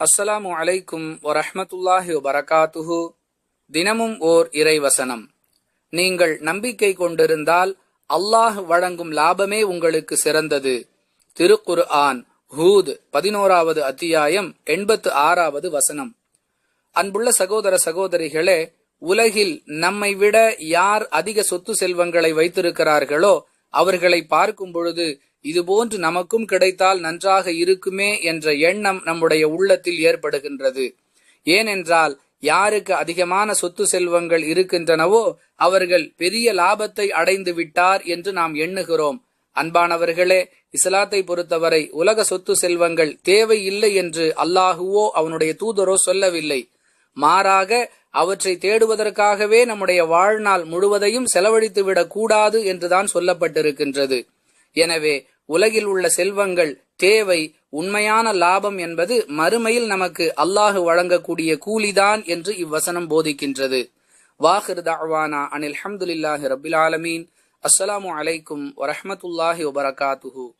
அஸ்ஸலாமு அலைக்கும் வரஹமத்துல்லாஹி வரகாத்துஹு தினமும் ஓர் இறைவசனம். நீங்கள் நம்பிக்கை கொண்டிருந்தால் அல்லாஹ் வழங்கும் லாபமே உங்களுக்கு சிறந்தது. திருக்குரு ஆன் ஹூத் பதினோராவது அத்தியாயம் எண்பத்து ஆறாவது வசனம். அன்புள்ள சகோதர சகோதரிகளே உலகில் நம்மை விட யார் அதிக சொத்து செல்வங்களை வைத்திருக்கிறார்களோ அவர்களை பார்க்கும் பொழுது இதுபோன்று நமக்கும் கிடைத்தால் நன்றாக இருக்குமே என்ற எண்ணம் நம்முடைய உள்ளத்தில் ஏற்படுகின்றது. ஏனென்றால் யாருக்கு அதிகமான சொத்து செல்வங்கள் இருக்கின்றனவோ அவர்கள் பெரிய லாபத்தை அடைந்து விட்டார் என்று நாம் எண்ணுகிறோம். அன்பானவர்களே இஸ்லாத்தை பொறுத்தவரை உலக சொத்து செல்வங்கள் தேவையில்லை என்று அல்லாஹுவோ அவனுடைய தூதரோ சொல்லவில்லை. மாறாக அவற்றை தேடுவதற்காகவே நம்முடைய வாழ்நாள் முழுவதையும் செலவழித்துவிடக் கூடாது என்றுதான் சொல்லப்பட்டிருக்கின்றது. எனவே உலகில் உள்ள செல்வங்கள் தேவை உண்மையான லாபம் என்பது மறுமையில் நமக்கு அல்லாஹு வழங்கக்கூடிய கூலிதான் என்று இவ்வசனம் போதிக்கின்றது. வாஹிர் தாவானா அனில் அஹமதுல்லாஹி ரபில் ஆலமீன். அஸ்ஸலாமு அலைக்கும் வரஹமத்துல்லாஹி வபரகாத்துஹூ.